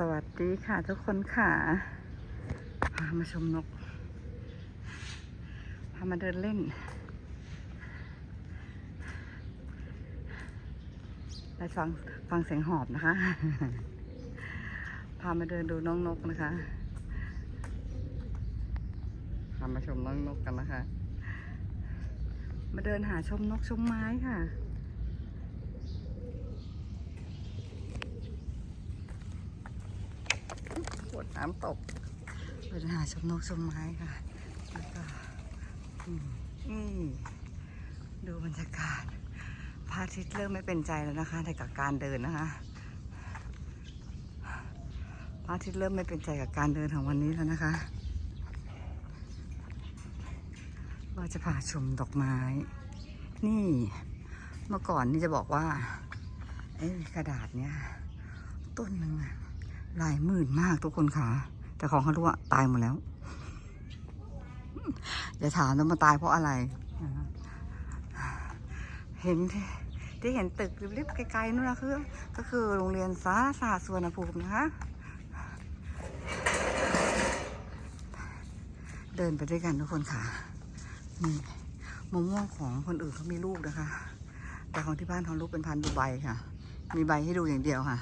สวัสดีค่ะทุกคนค่ะ พามาชมนก พามาเดินเล่น ไปฟังฟังเสียงหอบนะคะ พามาเดินดูน้องนกนะคะ พามาชมน้องนกกันนะคะ มาเดินหาชมนกชมไม้ค่ะ ขว ดน้ำตกเดินหาชมนกชมไม้ค่ะแล้วก็นี่ดูบรรยากาศพระอาทิตย์เริ่มไม่เป็นใจแล้วนะคะในกับการเดินนะคะพระอาทิตย์เริ่มไม่เป็นใจกับการเดินของวันนี้แล้วนะคะว่าจะพาชมดอกไม้ นี่เมื่อก่อนนี่จะบอกว่าไอ้กระดาษเนี้ยต้นหนึ่งอะ ลายหมื่นมากทุกคนค่ะ แต่ของเขารู้ว่าตายหมดแล้ว อย่าถามนะมาตายเพราะอะไร เห็นที่เห็นตึกริบๆไกลๆนู่นนะคือ ก็คือโรงเรียนสารศาสตร์สวนภูมินะคะ เดินไปด้วยกันทุกคนค่ะ นี่มะม่วงของคนอื่นเขามีลูกนะคะ แต่ของที่บ้านเขาลูกเป็นพันธุ์ดูใบค่ะ มีใบให้ดูอย่างเดียวค่ะ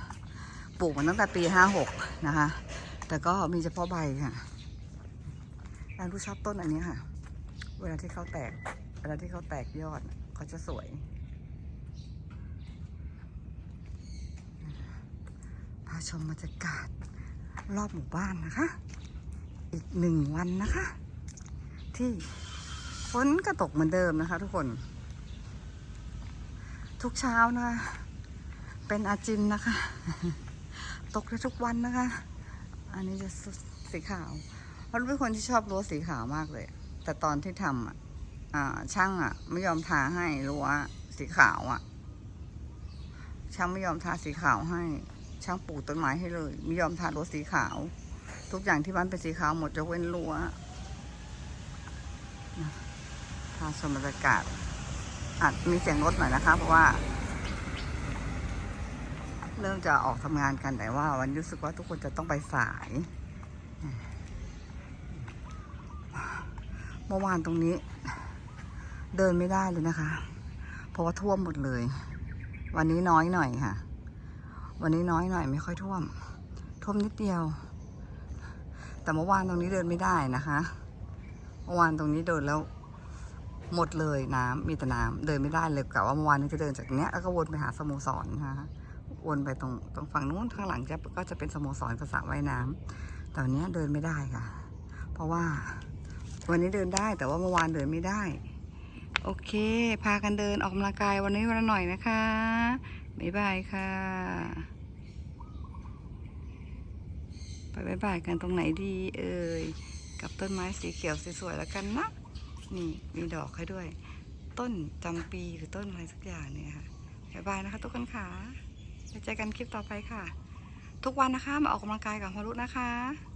ลูกมาตั้งแต่ปีห้าหกนะคะ แต่ก็มีเฉพาะใบค่ะแอนรู้ชอบต้นอันนี้ค่ะ เวลาที่เขาแตก เวลาที่เขาแตกยอดเขาจะสวย พาชมบรรยากาศรอบหมู่บ้านนะคะ อีกหนึ่งวันนะคะ ที่ฝนก็ตกเหมือนเดิมนะคะ ทุกคน ทุกเช้านะ เป็นอาจินนะคะ ตกทุกวันนะคะ อันนี้จะสีขาวเพราะเป็นคนที่ชอบรั้วสีขาวมากเลย แต่ตอนที่ทำอะช่างอะ ไม่ยอมทาให้รั้วสีขาวอะ ช่างไม่ยอมทาสีขาวให้ ช่างปลูกต้นไม้ให้เลย ไม่ยอมทารั้วสีขาว ทุกอย่างที่บ้านเป็นสีขาวหมดยกเว้นรั้วนะพาชมบรรยากาศอาจมีเสียงรถหน่อยนะคะ เพราะว่า เริ่มจะออกทำงานกันแต่ว่า วันรู้สึกว่าทุกคนจะต้องไปสาย เมื่อวานตรงนี้ เดินไม่ได้เลยนะคะ เพราะว่าท่วมหมดเลย วันนี้น้อยหน่อยค่ะ วันนี้น้อยหน่อยไม่ค่อยท่วม ท่วมนิดเดียว แต่เมื่อวานตรงนี้เดินไม่ได้นะคะเมื่อวานตรงนี้เดินแล้วหมดเลยน้ำมีแต่น้ำเดินไม่ได้เลยกะว่าเมื่อวานนี้จะเดินจากเนี้ยแล้วก็วนไปหาสโมสรนะคะ วนไปตรงตรงฝั่งนู้นข้างหลังจะก็จะเป็นสโมสรกับสระว่ายน้ำแต่วันนี้เดินไม่ได้ค่ะ เพราะว่าวันนี้เดินได้แต่ว่าเมื่อวานเดินไม่ได้ โอเค พากันเดินออกกำลังกายวันนี้วันละหน่อยนะคะบ๊ายบายค่ะ ไปบ๊ายบายกันตรงไหนดี เอ่ยกับต้นไม้สีเขียวสวยๆแล้วกันนะนี่มีดอกให้ด้วย ต้นจำปีหรือต้นอะไรสักอย่างเนี่ยค่ะบ๊ายบายนะคะทุกคนค่ะ เจอกันคลิปต่อไปค่ะ ทุกวันนะคะมาออกกำลังกายกับฮารุนะคะ